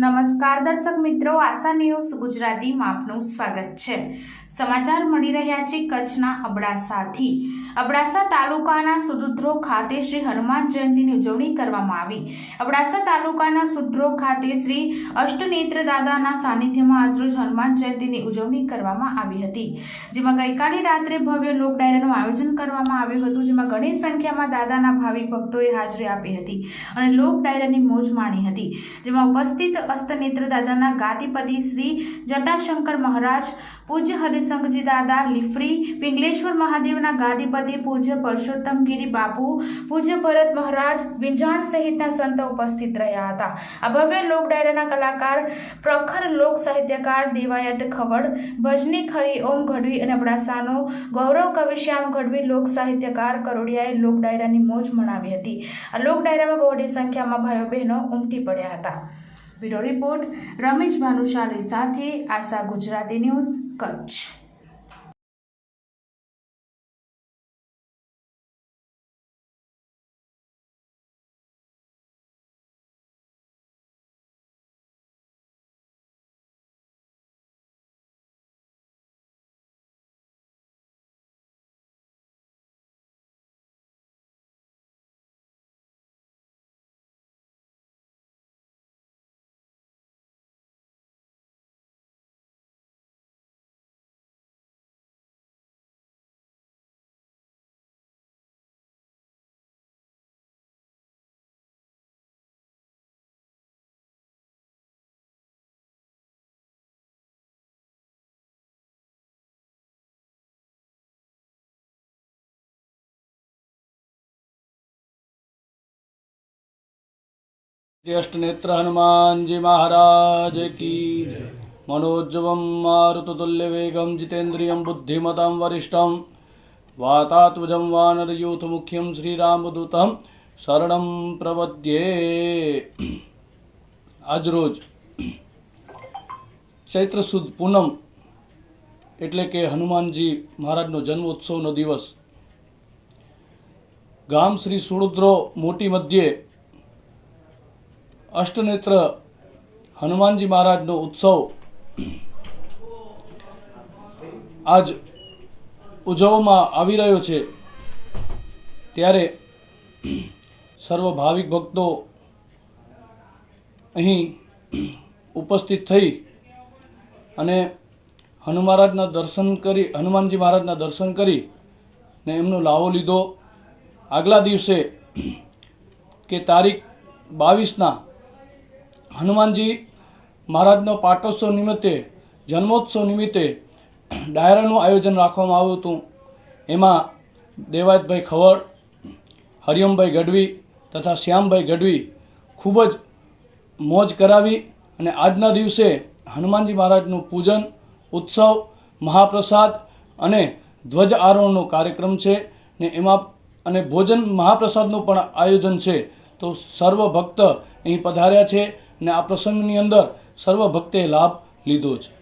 નમસ્કાર દર્શક મિત્રો, આશા ન્યૂઝ ગુજરાતીમાં આપનું સ્વાગત છે. સમાચાર મળી રહ્યા છે કચ્છના અબડાસાથી. અબડાસા તાલુકાના સુદૃદ્રો ખાતે શ્રી હનુમાન જયંતિની ઉજવણી કરવામાં આવી. અબડાસા તાલુકાના સુદ્રો ખાતે શ્રી અષ્ટનેત્ર દાદાના સાનિધ્યમાં આજરોજ હનુમાન જયંતિની ઉજવણી કરવામાં આવી હતી. જેમાં ગઈકાલે રાત્રે ભવ્ય લોક ડાયરાનું આયોજન કરવામાં આવ્યું હતું, જેમાં ઘણી સંખ્યામાં દાદાના ભાવિ ભક્તોએ હાજરી આપી હતી અને લોક ડાયરાની મોજ માણી હતી. જેમાં ઉપસ્થિત અસ્તનેત્ર દાદાના ગાદીપતિ શ્રી જટાશંકર મહારાજ, પૂજ્ય હરિશંકરજી દાદા, લીફરી, પિંગલેશ્વર મહાદેવના ગાદીપતિ પૂજ્ય પરસોત્તમગીરી બાપુ, પૂજ્ય ભરત મહારાજ, વિંજાણ સહિતના સંતો ઉપસ્થિત રહ્યા હતા. આ ભવ્ય લોક ડાયરાના કલાકાર, પ્રખર લોક સાહિત્યકાર દેવાયત ખવડ, ભજની ખરી ઓમ ગઢવી અને અબડાસાનો ગૌરવ કવિ શ્યામ ગઢવી લોક સાહિત્યકાર કરોડિયાએ લોક ડાયરાની મોજ મનાવી હતી. આ લોક ડાયરામાં બહોળી સંખ્યામાં ભાઈઓ બહેનો ઉમટી પડ્યા હતા. બ્યુરો રિપોર્ટ રમેશ ભાનુશાલી સાથે આશા ગુજરાતી ન્યૂઝ કચ્છ. ज्येष्ठनेत्र हनुमानजी महाराज की जय। मनोज्जवं मारुततुल्यवेगं जितेन्द्रियं बुद्धिमतां वरिष्ठं वातात्वजं वानरयूथमुख्यं શ્રીરામદૂતમ શરણમ પ્રવદ્યે આજરોજ ચૈત્ર સુદ પૂનમ એટલે કે હનુમાનજી મહારાજનો જન્મોત્સવનો દિવસ ગામ શ્રી સુરુદ્રો મોટી મધ્યે અષ્ટનેત્ર હનુમાનજી મહારાજનો ઉત્સવ આજ ઉજવવામાં આવી રહ્યો છે. ત્યારે સર્વ ભાવિક ભક્તો અહીં ઉપસ્થિત થઈ અને હનુમહારાજના દર્શન કરી, હનુમાનજી મહારાજના દર્શન કરી ને એમનો લાવો લીધો. આગલા દિવસે કે તારીખ બાવીસના હનુમાનજી મહારાજનો પાટોત્સવ નિમિત્તે, જન્મોત્સવ નિમિત્તે ડાયરાનું આયોજન રાખવામાં આવ્યું હતું. એમાં દેવાયતભાઈ ખવડ, હરિયમભાઈ ગઢવી તથા શ્યામભાઈ ગઢવી ખૂબ જ મોજ કરાવી અને આજના દિવસે હનુમાનજી મહારાજનું પૂજન, ઉત્સવ, મહાપ્રસાદ અને ધ્વજ આરોહણનો કાર્યક્રમ છે ને એમાં અને ભોજન મહાપ્રસાદનું પણ આયોજન છે. તો સર્વ ભક્ત અહીં પધાર્યા છે. ને આ પ્રસંગની અંદર સર્વ લાભ લીધો છે.